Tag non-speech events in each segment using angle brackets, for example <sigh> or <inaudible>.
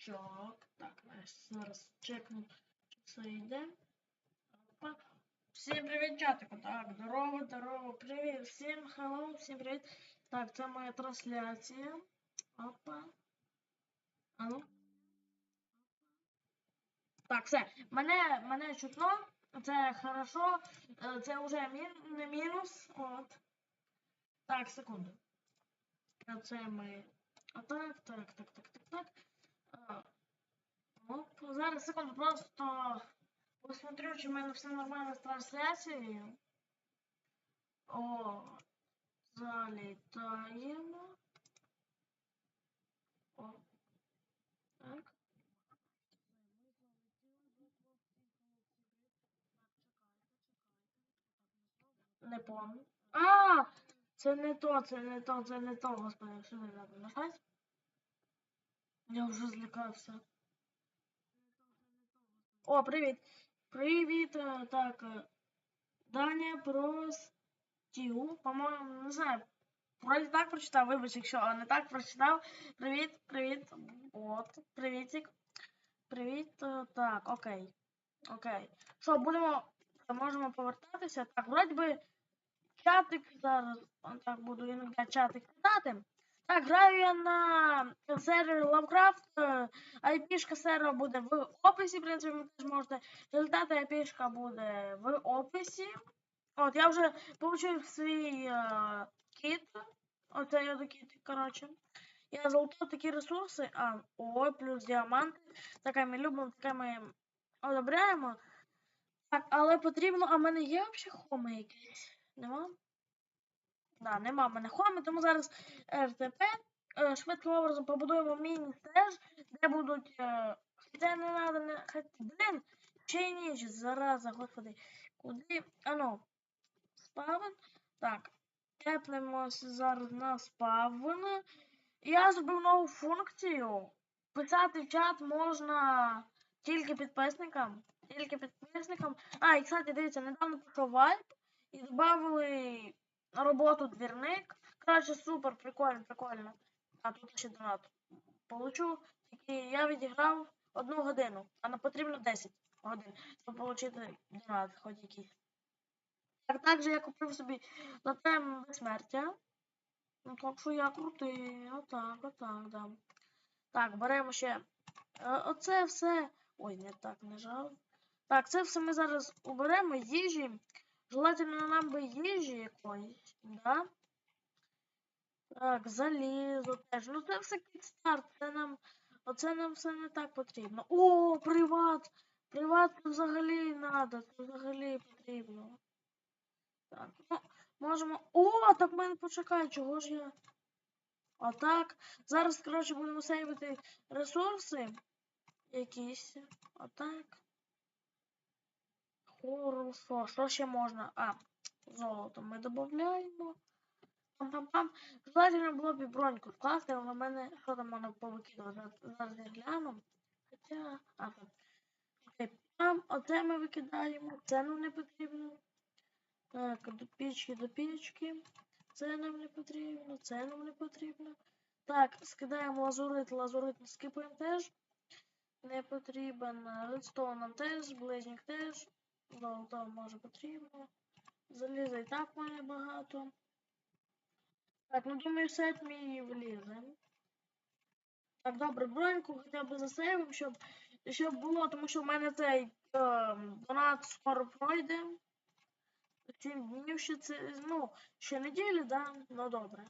сундучок. Так, зараз чекну, чи все йде. Опа. Всім привіт, чатику. Так, здорово, здорово, привіт. Всім хеллоу, всім привіт. Так, це моя трансляція. Опа. А ну. Так, все. Мене, мене чутно. Це хорошо. Е, Це вже мін, не мінус. От. Так, секунду. Це ми. А так, так, так, так, так, так. Оп, зараз секунду, просто посмотрю, чи в мене все нормально з трансляцією. О, залітаємо. О, так. Не помню. А! Це не то, це не то, це не то, господи, що не треба нажать? Я вже злякався. О, привіт. Привіт, е, так. е, Даня простів. По-моєму, не знаю. Вроді так прочитав, вибач, якщо не так прочитав. Привіт, привіт. От, привітик. Привіт. е, Так, окей. Окей. Що, будемо. Можемо повертатися. Так, вроді би. Чатик зараз. Так, буду іноді чатик кидати. Так, граю я на сервері Lovecraft. IP-шка сервера буде в описі, в принципі, ви теж можете. Результати IP-шка буде в описі. От, я вже получив свій е, кіт. Оцей от кіт, коротше. Я залутав такі ресурси. А, ой, плюс діаманти. Таке ми любимо, таке ми одобряємо. Так, але потрібно. А в мене є взагалі хоми якісь? Нема? Да, нема мене хоми, тому зараз РТП. е, Швидким образом побудуємо міні-стеж, де будуть. е, Хоча не надо, не Блін, ще ніч, зараза, господи. Куди? Ану. Спавн. Так. Тепнемося зараз на спавн. Я зробив нову функцію. Писати чат можна тільки підписникам. Тільки підписникам. А, і кстати, дивіться, недавно пішов вайп і додали роботу двірник. Коротше, супер, прикольно, прикольно. А тут ще донат. Получу, тільки я відіграв одну годину, а нам потрібно 10 годин, щоб отримати донат, хоч якийсь. Так, також я купив собі на тему безсмертя. Ну, так що я крутий. Отак, отак, да. Так, беремо ще. е, Оце все. Ой, не так нажав. Так, це все ми зараз уберемо. Їжі. Желательно нам би їжі якоїсь, да? Так, залізо теж. Ну це все кікстарт, це нам. Оце нам все не так потрібно. О, приват! Приват взагалі надо, це взагалі потрібно. Так, ну, можемо. О, так мене почекай, чого ж я. Отак. Зараз, коротше, будемо сейвити ресурси якісь. Отак. Хорошо. Що ще можна? А, золото ми додаємо. Пам-пам-пам. Желательно було б броньку вкласти, але в мене що там можна повикидувати? Зараз- я гляну. Хоча. А. Окей, пам, оце ми викидаємо. Це нам не потрібно. Так, до пічки, до пічки. Це нам не потрібно, це нам не потрібно. Так, скидаємо лазурит, лазурит скипаємо теж. Не потрібен. Редстоун нам теж, близнік теж. Золото може потрібно. Заліза і так мене багато. Так, ну думаю, сет мій влізе. Так, добре, броньку хоча б засейвим, щоб, щоб було, тому що в мене цей е, донат скоро пройде. 7 днів ще це, ну, ще неділі, да? Ну добре.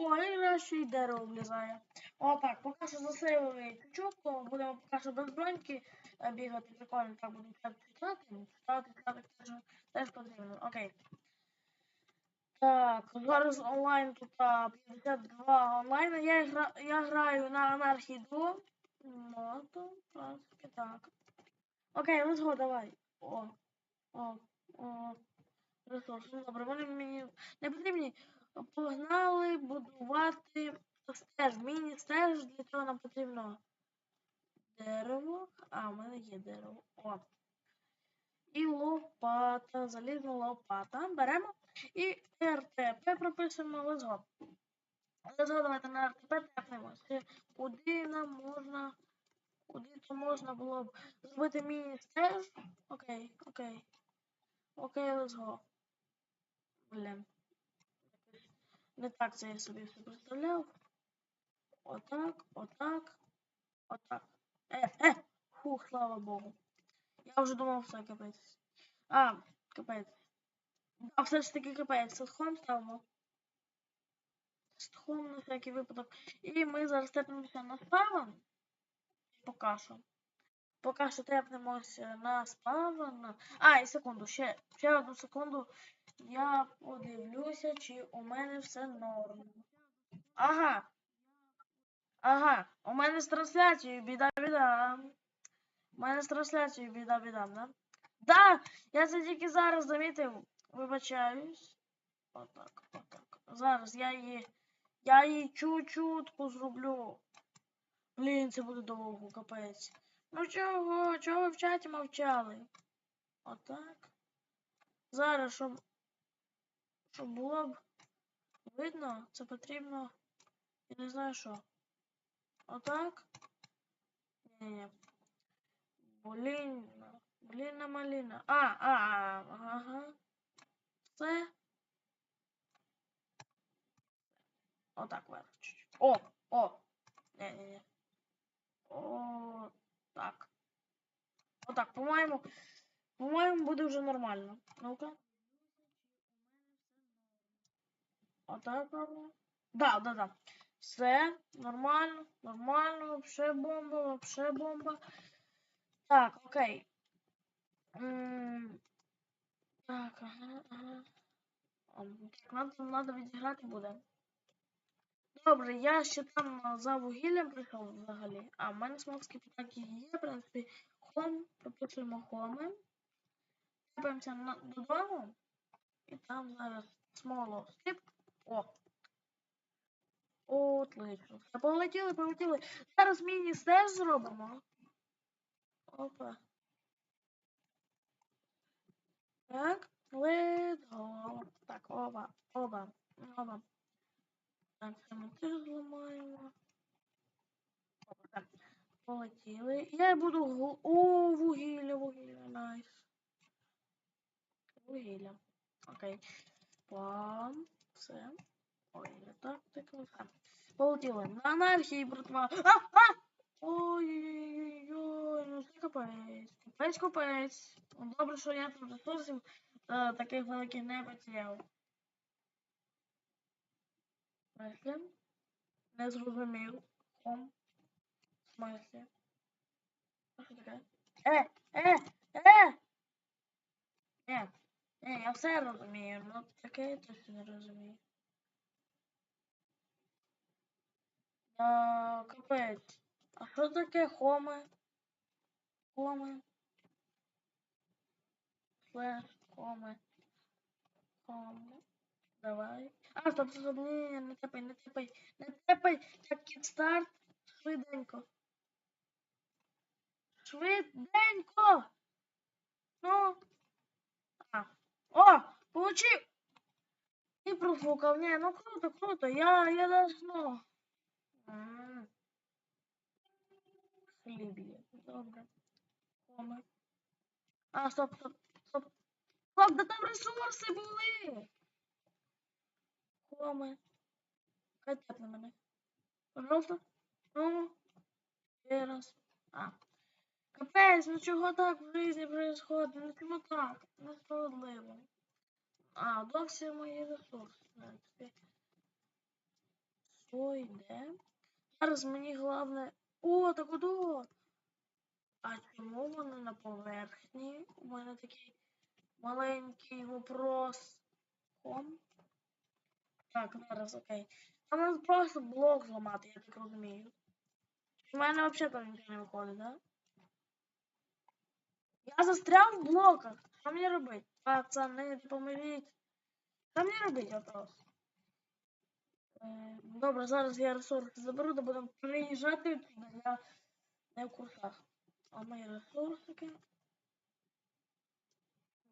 О, і ще й дерево влізає. О, так, поки що засейвили чучок, то будемо поки що без броньки е, бігати. Прикольно, так буду чат читати. Читати, читати теж, теж потрібно. Окей. Так, зараз онлайн тут 52 онлайн. Я, гра, я граю на анархії 2. Ну, то, принципі, так. Окей, let's go, давай. О, о, о. Ресурси. Ну, Добре, вони мені не потрібні. Погнали будувати стеж. Міні-стеж. Для цього нам потрібно дерево. А, у мене є дерево. О. І лопата. Залізна лопата. Беремо. І РТП прописуємо go. Але згадувати на РТП тепнемося. Куди нам можна. Куди то можна було б зробити міні-стеж? Окей, окей. Окей, let's go. Блін. Не так це я собі все представляв. Отак, отак, отак. Е, е! Фух, слава Богу. Я вже думав, все капець. А, капець. А все ж таки капець. Садхом ставимо. Садхом на всякий випадок. І ми зараз тепнемося на спавн. Поки що. Поки що тепнемося на спавн. А, і секунду, ще, ще одну секунду. Я подивлюся, чи у мене все норм. Ага. Ага, у мене з трансляцією біда-біда. У мене з трансляцією біда-біда, да? Да! Я це тільки зараз замітив. Вибачаюсь. Отак, отак. Зараз я її. Я її чуть-чутку зроблю. Блін, це буде довго, капець. Ну чого? Чого ви в чаті мовчали? Отак. Зараз, щоб. Щоб було б видно, це потрібно. Я не знаю що. Отак. Ні-ні. Блін. Блін, маліна. А, а, а, ага. Це. Отак вверх. О, о. Ні-ні-ні. О, так. Отак, по-моєму. По-моєму, буде вже нормально. Ну-ка. Отак робимо. Да, да, да. Все, нормально, нормально, вообще бомба, вообще бомба. Так, окей. Так, ага, ага. Так, надо, надо відіграти буде. Добре, я ще там за вугіллям прийшов взагалі. А, в мене смолські пітаки є, в принципі, хом, прописуємо хоми. Тепаємося додому. І там зараз смоло скіп. О, Отлично. Полетіли, полетіли. Зараз міні стеж зробимо. Опа. Так, go. Так, оба, оба, оба. Так, це ми теж зламаємо. Опа, так. Полетіли. Я буду гу... О, вугілля, вугілля, найс. Вугілля. Окей. Пам. Все. Ой, не так, так, так. Полетіли. На анархії, братва. А! А! Ой-ой-ой, ну це капець. Капець, капець. Добре, що я тут ресурсів е, таких великих не потеряв. Смислі? Не зрозумів. Хом. Смислі? Що таке? Е, е, е! Ні, ні, я все розумію, ну таке я точно не розумію. А, капець. А що таке хоми? Хоми. Слеш, хоми. Хоми. Давай. А, стоп, стоп, ні, не тепай, не тепай, не тепай, як кідстарт. Швиденько. Швиденько! Ну. А. О, получив! І профукав. Ні, ну круто, круто. Я, я даже, ну. М. Хліб є. Добре. Коми. А, стоп, стоп, стоп. Стоп, да там ресурси були. Коми. Хотять на мене. Пожалуйста. Ну. Ще раз. А. Капець, ну чого так в житті происходит? Ну чому так? Несправедливо. А, досі мої ресурси. Що йде? Зараз мені головне. О, так ото. А чому вони на поверхні? У мене такий маленький вопрос. Хом. Так, зараз окей. Там треба просто блок зламати, я так розумію. У мене взагалі там нічого не виходить, да? Я застряв в блоках. Що мені робити? Пацани, допоможіть. Що мені робити вопрос? Е, Добре, зараз я ресурси заберу, да будемо приїжджати туди. Я не в курсах. А мої ресурсики.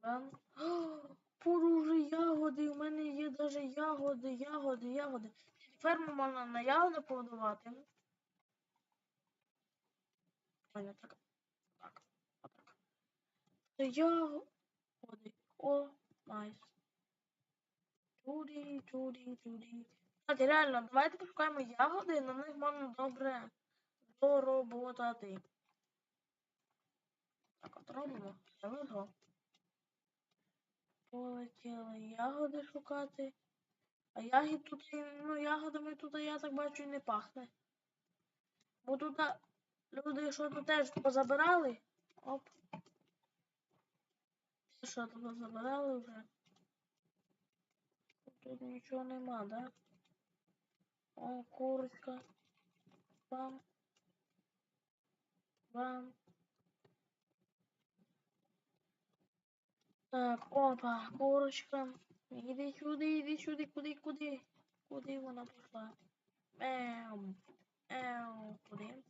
Бам. О, <gasps> Поружі ягоди, у мене є даже ягоди, ягоди, ягоди. ферму можна на ягоди побудувати. Так. Так. Ягоди. О, найс. Чуді, чуді, чуді. Кстати, реально, давайте пошукаємо ягоди, на них можна добре дороботати. Так, от робимо. Це виграв. Полетіли ягоди шукати. А ягід тут, ну, ягодами тут, я так бачу, і не пахне. Бо тут люди, що тут теж позабирали. Оп. Що тут позабирали вже. Тут нічого нема, да? О, курочка. Бам. Бам. Так, опа, курочка. Іди сюди, іди сюди, куди, куди? Куди вона пішла? Ем, ем, куди?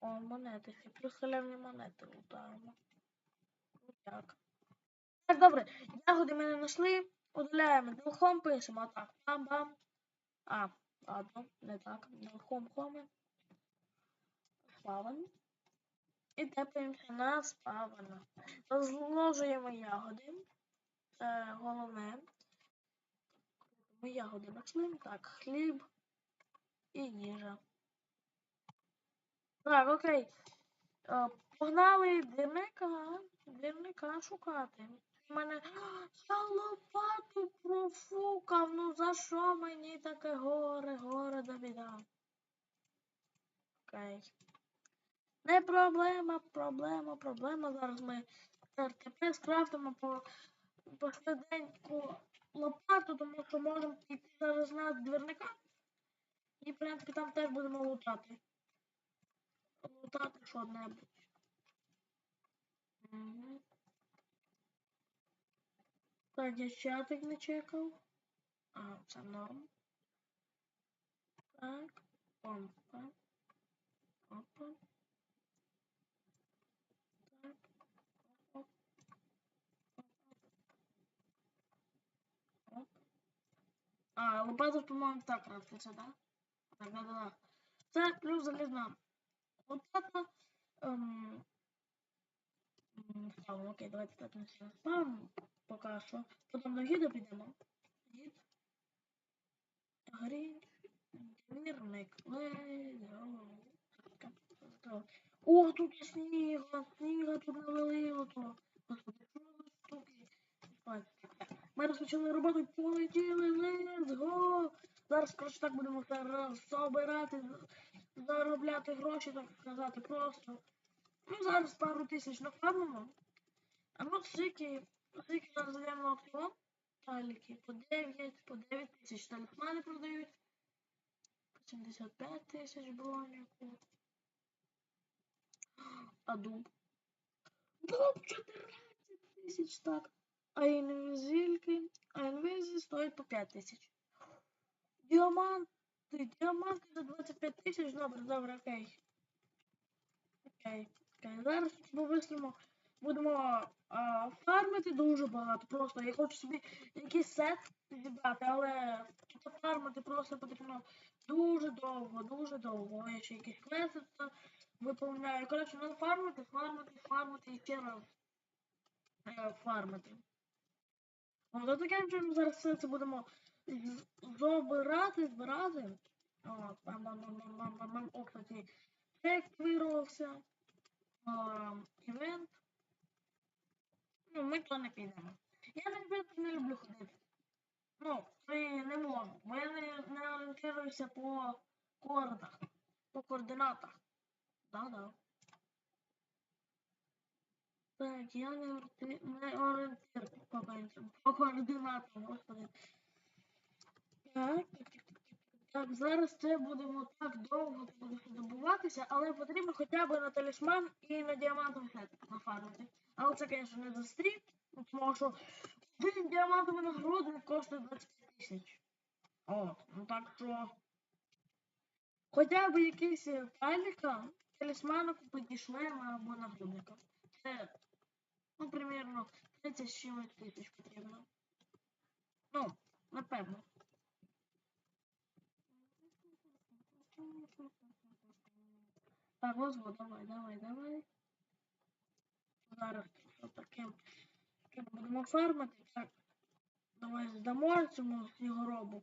О, монети, ще плюс халявні монети лутаємо. Так. Так, добре, ягоди ми не знайшли, удаляємо, ділхом пишемо, а так, бам-бам. А, ладно, не так, ділхом хоми. Спавен. І тепаємося на спавена. Розложуємо ягоди. Це головне. Ми ягоди знайшли. Так, хліб і їжа. Так, окей. Е, Погнали дивника, дивника шукати. У мене я лопату профукав. Ну за що мені таке горе, горе да біда? Окей. Не проблема, проблема, проблема. Зараз ми РТП скрафтимо по, по швиденьку лопату, тому що можемо піти зараз на двірника. І, в принципі, там теж будемо лутати. Лутати що-небудь. Так, я чатик не чекав. А, це норм. Так. Помпа. Опа. Так. Оп. Оп. А, лопата, по-моєму, так робиться, да? Так, да, да, да. Це плюс залізна. Лопата. Ем... м, Ставимо, окей, давайте так не ставимо поки що. Потім до гіда підемо. Гід. Двірник. О, тут є сніга, сніга тут навалило то. Господи, що за штуки? Ми розпочали роботу, полетіли, let's go! Зараз, коротше, так будемо все собирати, заробляти гроші, так сказати, просто. Ну, зараз пару тисяч нафармимо. А ну, скільки, скільки зараз на аукціон? Таліки по 9, по 9 тисяч талісмани продають. По 75 тисяч броніку. А дуб? Дуб 14 тисяч, так. А інвізильки, а інвізі стоять по 5 тисяч. Діаманти, діаманти за 25 тисяч, добре, добре. Окей, окей. Зараз по-бистрому будемо а, фармити дуже багато. Просто я хочу собі якийсь сет зібрати, але фармити просто потрібно дуже довго, дуже довго. Я ще якісь квести виповняю. Коротше, треба фармити, фармити, фармити і ще раз е, фармити. От таким чином зараз все це будемо забирати, збирати. От, бам-бам-бам-бам-бам-бам. О, кстати, ефект вирвався. Ем, Івент. Ну, ми то не підемо. Я на івент не люблю ходити. Ну, це не можу. Бо я не, не орієнтуюся по коордах, по координатах. Да-да. Так, я не, не орієнтир по, по координатам, господи. Так, так, так, зараз це будемо так довго добуватися, але потрібно хоча б на талісман і на діамантовий сет нафармити. Але це, звісно, не за стрім, тому що один діамантовий нагрудник коштує 25 тисяч. От, ну так що. Хоча б якийсь пайліка, талісмана купити шлема або нагрудника. Це, ну, примерно 30 тисяч потрібно. Ну, напевно. Ось, давай, давай, давай. Зараз таким будемо фармити. Так. Давай здамо цьому снігоробу.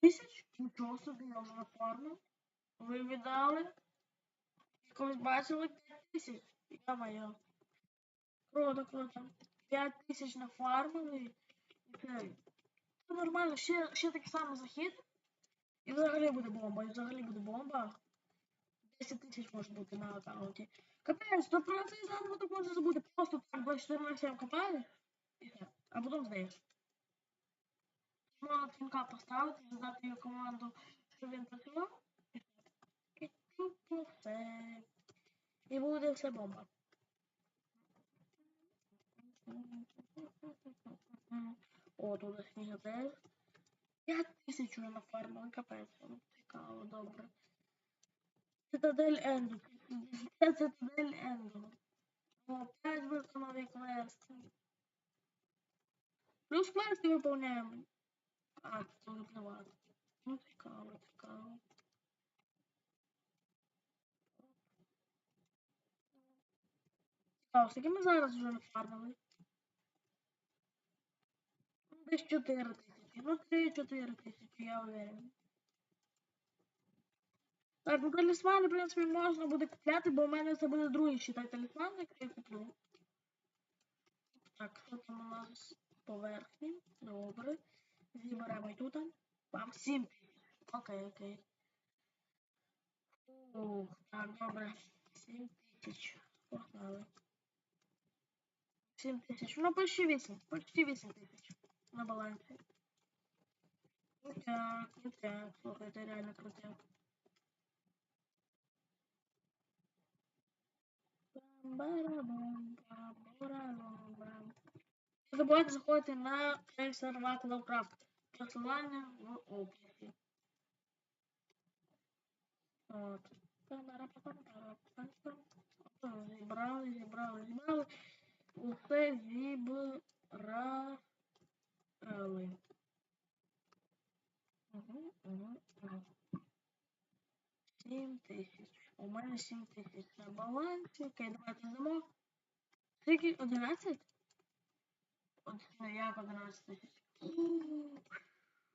Тисяч? Нічого собі я вже нафармив. Ви віддали? Якось бачили 5 тисяч? Я моя. Круто, круто. 5 тисяч нафармили. Це нормально, ще, ще такий самий захід. І взагалі буде бомба, і взагалі буде бомба. 10 тисяч може бути на аккаунті. Капець, то про цей заробіток можна забути. Просто так 24 на 7 копаєш. А потім здаєш. Можна пінка поставити, задати його команду, щоб він працював. І тупо все. І буде все бомба. О, тут сніг теж. 5 тисяч уже нафармили, капець. Ну, Цікаво, добре. Цитадель Енду. Це Цитадель Енду. Опять виконали квести. Плюс квести виповняємо. А, це плевати. Ну, цікаво, цікаво. Цікаво, скільки ми зараз вже нафармили? Десь 4 тисячі. Ну, 3-4 тисячі, я уверен. Так, ну талісмани, в принципі, можна буде купляти, бо у мене це буде другий считай талісман, який я куплю. Так, там у нас поверхні? Добре. Зіберемо і тут. Вам 7 тисяч. Окей, окей. Ух, так, добре. 7 тисяч. Погнали. 7 тисяч. Ну, почти 8. Почти 8 тисяч на балансі. Крутяк, крутяк. Слухайте, реально крутяк. Не забувайте заходити на сервак Lovecraft. Посилання в описі. От. Зібрали, зібрали, зібрали. Усе зібрали. Угу, угу, угу. 7 тисяч. У мене 7 тисяч на балансі. Окей, давайте здамо. Скільки? 11? От, ну, як 11 тисяч? Ух,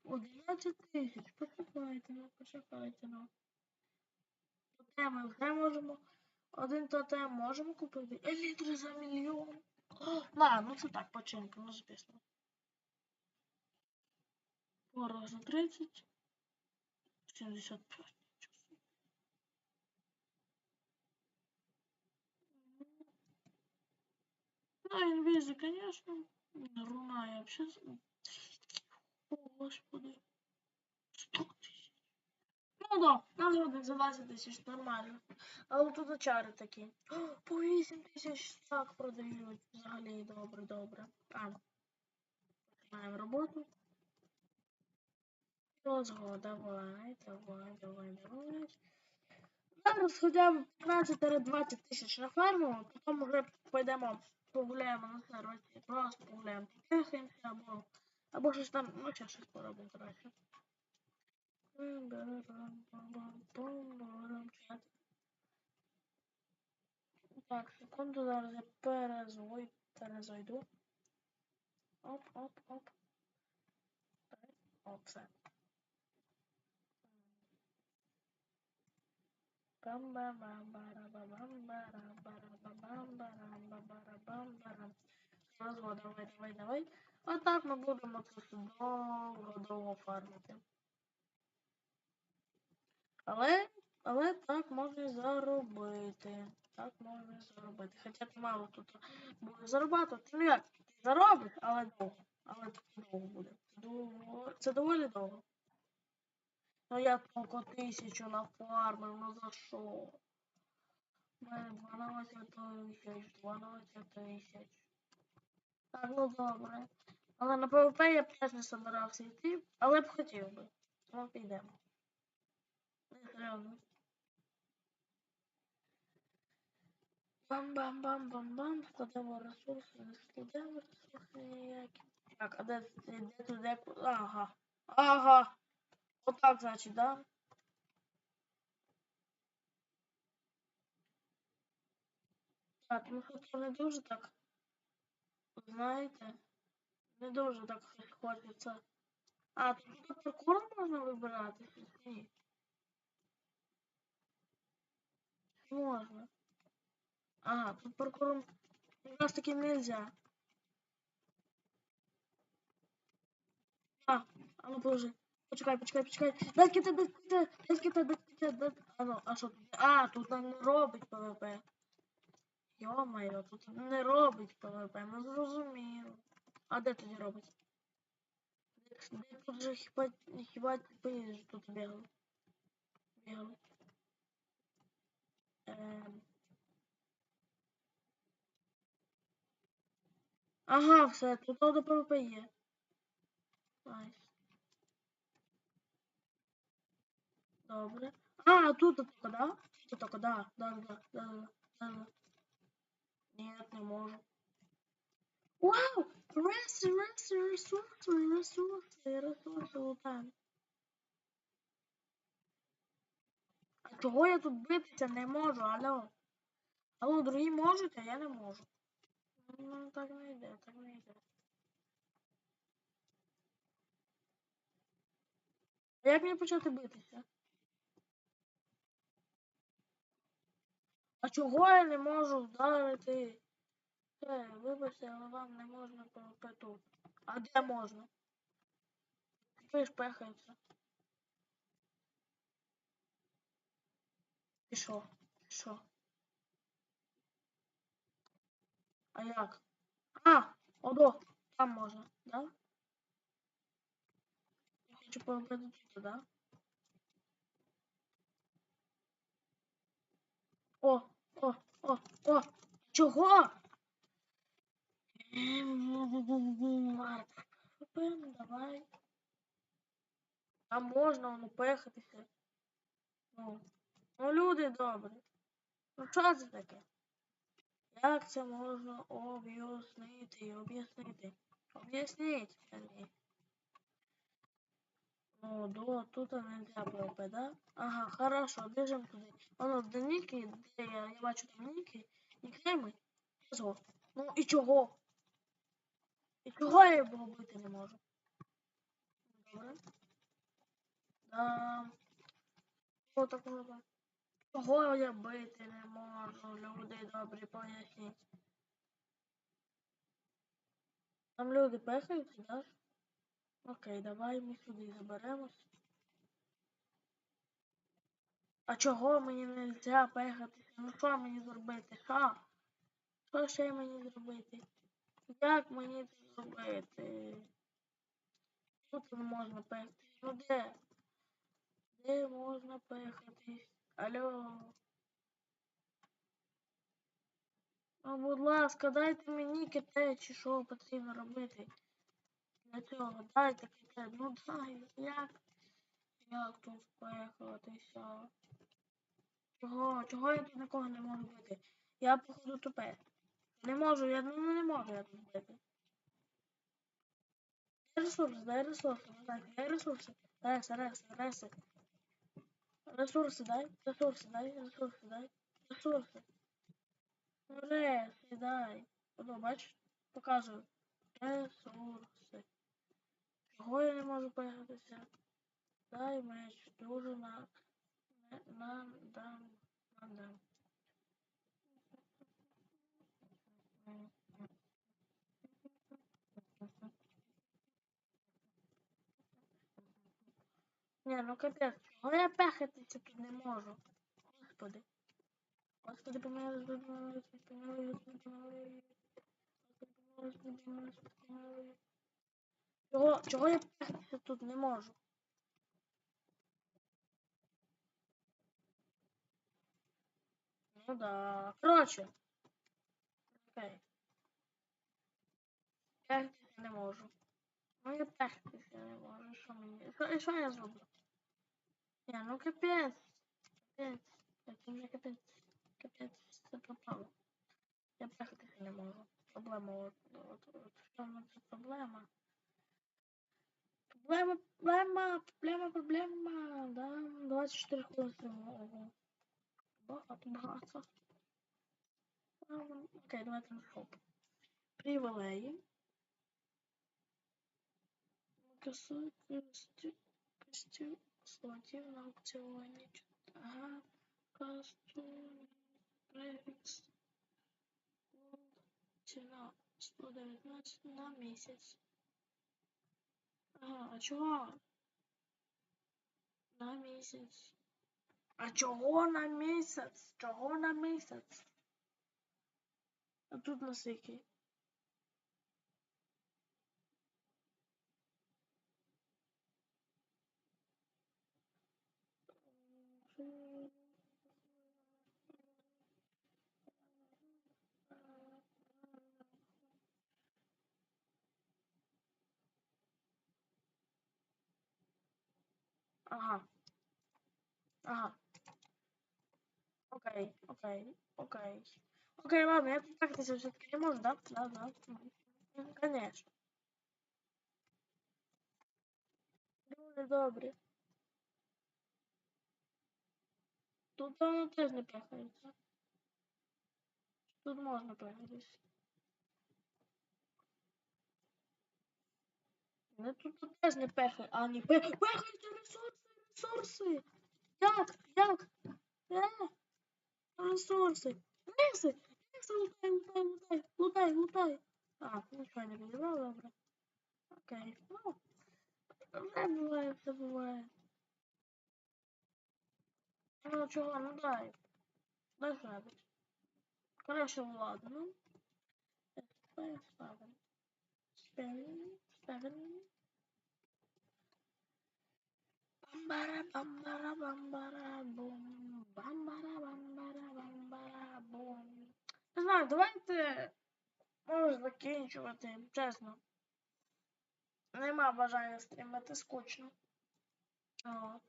11 тисяч. Почекайте, ну, почекайте, ну. Тотеми вже можемо. Один тотем можемо купити. Елітри за мільйон. На, ну це так, починку, ну звісно. Ворог за 30. 75. Ну, конечно. Руна, я вообще... О, господи. 100 тисяч. Ну да, нам за 20 тисяч, нормально. Але тут очари такі. О, По 8 тисяч так продають. Взагалі добре, добре. А. Починаємо роботу. Розго, давай, давай, давай, давай. Зараз хоча б 15-20 тисяч нафармимо, потім вже пойдемо погуляємо на сервісі, просто погуляємо, потихаємося або, або щось там, ну ще щось поробимо, коротше. Так, секунду, зараз я перезвой, перезайду. Оп, оп, оп. Так, Оп, все. Розго, давай, давай, давай. Отак ми будемо це довго-довго фармити. Але, але так можна заробити. Так можна заробити. Хоча ти мало тут буде заробляти. Ну як, ти але довго. Але це довго буде. Це доволі довго. Ну я тільки тисячу нафармив, ну за що? У мене 12 тисяч, 12 тисяч. Так, ну добре. Але на ПВП я б теж не собирався йти, але б хотів би. Ну, підемо. Бам-бам-бам-бам-бам. Складемо ресурси, не складемо ресурси ніякі. Так, а де, де тут, де, ага. Ага. Вот так, значит, да? Так, ну хотя не дуже так. знаете, Не дуже так щось. А, тут тільки паркур Можно. вибирати? Ні. Можна. Ага, тут паркуром якраз таки нельзя. А, а ну положи. Почекай, почекай, почекай. Кита, дай кита, дай кита, дай... А ну, а що тут? А, тут не робить ПВП. Йо-моє, тут не робить ПВП, ми зрозуміли. А де тоді робить? Де, тут же хіба, хіба ж тут бігали? Бігали. Ем... Ага, все, тут до ПВП є. Найс. Добре. А, тут только, да? Тут только, да, да, да, да, да, да. Нет, не можу. Вау! Ресурси, ресурси, ресурси, ресурси, лутаємо. А чого я тут битися не можу, алло? Алло, другі можуть, а я не можу. Ну, так не йде, так не йде. А як мені почати битися? А чого я не можу вдарити? Е, вибачте, але вам не можна ПВП тут. А де можна? Ви ж пехається. І що? Що? А як? А! Одо! Там можна, да? Я хочу тут, да? О, о, о, о! Чого? Марк, давай. А можна воно поїхатися? Ну, ну люди добрі. Ну що це таке? Як це можна об'яснити? Об'яснити? Об'ясніть мені. Ну, до тут нельзя ПВП, да? Ага, хорошо, біжимо туди. Воно до ніки, де я, я бачу там ніки, нікнейми. Чого? Ну і чого? І чого я його бити не можу? Добре. Да. Що такого? Чого я бити не можу? Люди добрі, поясніть. Там люди пехаються, да? Окей, давай ми сюди заберемось. А чого мені не можна пехатися? Ну що мені зробити? Що? Що ще мені зробити? Як мені це зробити? Тут не можна пехатись. Ну де? Де можна пехатись? Алло. Ну, будь ласка, дайте мені ките, чи що потрібно робити. Для цього дайте ките. Ну дай, як? Як тут пехатися? Чого? Чого я тут нікого не можу бити? Я походу тупе. Не можу, я ну не можу я тут бити. Дай ресурси, дай ресурси, дай, дай ресурси. Дай, реси, реси. Ресурси дай, ресурси дай, ресурси дай, ресурси. Ну, Реси дай. Воно, бачиш? Показую. Ресурси. Чого я не можу поїхатися? Дай меч, дуже на... Нам дам, нам дам. Не, ну капець, чого я пехатися тут не можу? Господи. Господи, помилуй, помилуй, помилуй, помилуй. Господи, помилуй, помилуй, помилуй. Чого, чого я пехатися тут не можу? Ну да. Короче. Окей. Пехатися не можу. Ну я пехатися не можу. Що мені? Що, що я зроблю? Не, ну капець. Капець. Це вже капець. Капець, це пропало. Я пехатися не можу. Проблема от, от, от, в чому це проблема? Проблема, проблема, проблема, проблема, да, 24 хвилини. Багато, Окей, давайте на хоп. Привілеї. Костюм, слотів на аукціоні. Ага, костюм, префікс. Ціна 119 на місяць. Ага, а чого? На місяць. А чого на місяць? Чого на місяць? А тут на скільки? Ага. Ага. Окей, окей, окей. Окей, ладно, я тут так-то все-таки не можу, да? Да, да. Ну, Конечно. Дуже добре. Тут воно теж не пихається. Тут можна пихатись. Ну тут тут теж не пихає. А, не пихає. Пихаються ресурси, ресурси. Як? Як? Е? Ресурси. Риси. Риси, лутай, лутай, лутай, лутай, лутай. А, нічого не підібрав, добре. Окей. Ну, все буває, все буває. Ну чого, ну дай. Дай грабить. Короче, ладно. ну. Ставим, ставим. Ставим, ставим. Бамбара, бамбара, бум. Бамбара, бамбара, бамбара, бум. Не знаю, давайте може закінчувати, чесно. Нема бажання стрімити, скучно. От.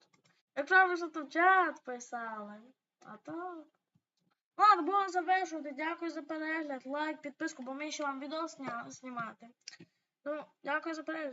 Якщо ви тут чат писали, а так. Ладно, будемо завершувати. Дякую за перегляд, лайк, підписку, бо ми ще вам відео знімати. No, jaka zapletenica.